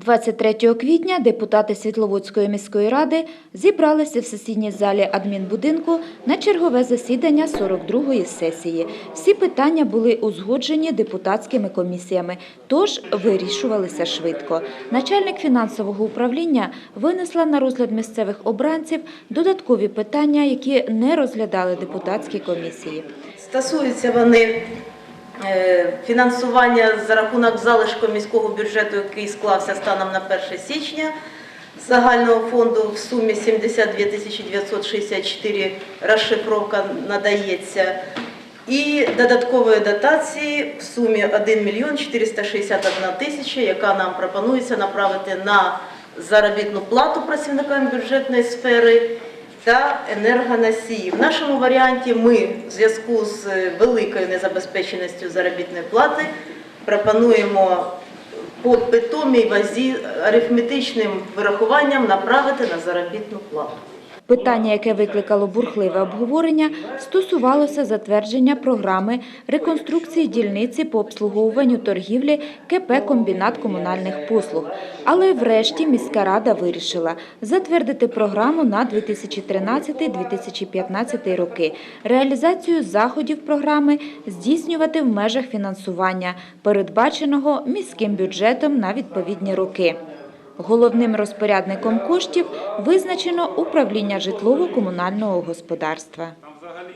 23 квітня депутати Світловодської міської ради зібралися в сесійній залі адмінбудинку на чергове засідання 42-ї сесії. Всі питання були узгоджені депутатськими комісіями, тож вирішувалися швидко. Начальник фінансового управління винесла на розгляд місцевих обранців додаткові питання, які не розглядали депутатські комісії. Стосуються вони фінансування за рахунок залишку міського бюджету, який склався станом на 1 січня загального фонду в сумі 72 тисячі 964 розшифровка надається. І додаткової дотації в сумі 1 мільйон 461 тисяча, яка нам пропонується направити на заробітну плату працівникам бюджетної сфери та енергоносії. В нашому варіанті ми в зв'язку з великою незабезпеченістю заробітної плати пропонуємо по питомій вазі арифметичним вирахуванням направити на заробітну плату. Питання, яке викликало бурхливе обговорення, стосувалося затвердження програми реконструкції дільниці по обслуговуванню торгівлі КП «Комбінат комунальних послуг». Але врешті міська рада вирішила затвердити програму на 2013-2015 роки. Реалізацію заходів програми здійснювати в межах фінансування, передбаченого міським бюджетом на відповідні роки. Головним розпорядником коштів визначено управління житлово-комунального господарства.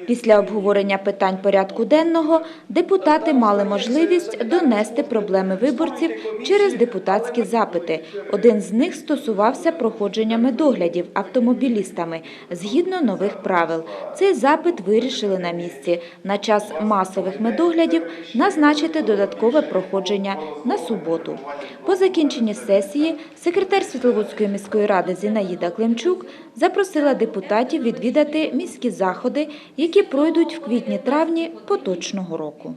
Після обговорення питань порядку денного депутати мали можливість донести проблеми виборців через депутатські запити. Один з них стосувався проходження медоглядів автомобілістами згідно нових правил. Цей запит вирішили на місці. На час масових медоглядів назначити додаткове проходження на суботу. По закінченні сесії секретар Світловодської міської ради Зінаїда Климчук запросила депутатів відвідати міські заходи, які пройдуть в квітні-травні поточного року.